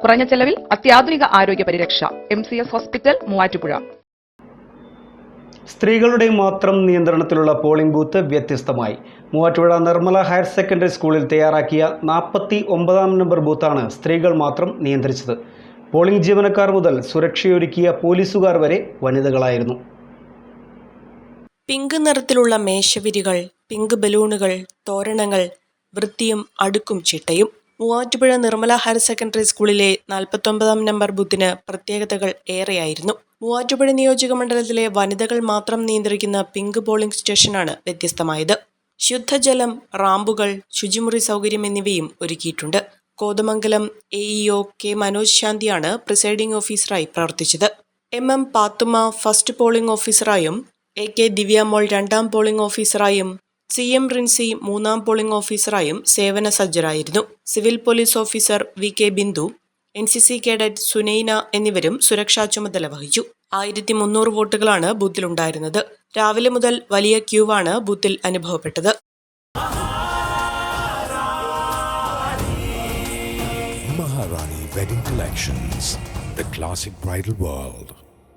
കുറഞ്ഞ ചെലവിൽ അത്യാധുനിക ആരോഗ്യ പരിരക്ഷ. M C S hospital Muvattupuzha. സ്ത്രീകളുടെ മാത്രം നിയന്ത്രണത്തിലുള്ള പോളിംഗ് ബൂത്ത് വ്യത്യസ്തമായി. മൂവാറ്റുപുഴ നിർമ്മല ഹയർ സെക്കൻഡറി സ്കൂളിൽ തയ്യാറാക്കിയ നാൽപ്പത്തി ഒമ്പതാം നമ്പർ ബൂത്താണ് സ്ത്രീകൾ മാത്രം നിയന്ത്രിച്ചത്. പോളിംഗ് ജീവനക്കാർ മുതൽ സുരക്ഷയൊരുക്കിയ പോലീസുകാർ വരെ വനിതകളായിരുന്നു. പിങ്ക് നിറത്തിലുള്ള മേശവിരികൾ പിങ്ക് ബലൂണുകൾ തോരണങ്ങൾ വൃത്തിയും അടുക്കും ചിട്ടയും മൂവാറ്റുപുഴ നിർമ്മല ഹയർ സെക്കൻഡറി സ്കൂളിലെ നാൽപ്പത്തൊമ്പതാം നമ്പർ ബുദ്ധിന് പ്രത്യേകതകൾ ഏറെയായിരുന്നു. മൂവാറ്റുപുഴ നിയോജക മണ്ഡലത്തിലെ വനിതകൾ മാത്രം നിയന്ത്രിക്കുന്ന പിങ്ക് പോളിംഗ് സ്റ്റേഷനാണ് വ്യത്യസ്തമായത്. ശുദ്ധജലം റാമ്പുകൾ ശുചിമുറി സൗകര്യം എന്നിവയും ഒരുക്കിയിട്ടുണ്ട്. Kothamangalam A EO K Manoj ശാന്തിയാണ് presiding ഓഫീസറായി പ്രവർത്തിച്ചത്. M M Pathumma first polling ഓഫീസറായും A K Divyamol രണ്ടാം പോളിംഗ് ഓഫീസറായും സി എം റിൻസി മൂന്നാം പോളിംഗ് ഓഫീസറായും സേവന സജ്ജരായിരുന്നു. Civil police officer V K Bindu N C C cadet Sunaina എന്നിവരും സുരക്ഷാ ചുമതല വഹിച്ചു. ആയിരത്തി മുന്നൂറ് വോട്ടുകളാണ് ബൂത്തിലുണ്ടായിരുന്നത്. രാവിലെ മുതൽ വലിയ ക്യൂവാണ് ബൂത്തിൽ അനുഭവപ്പെട്ടത്. Maharani wedding collections the classic bridal world.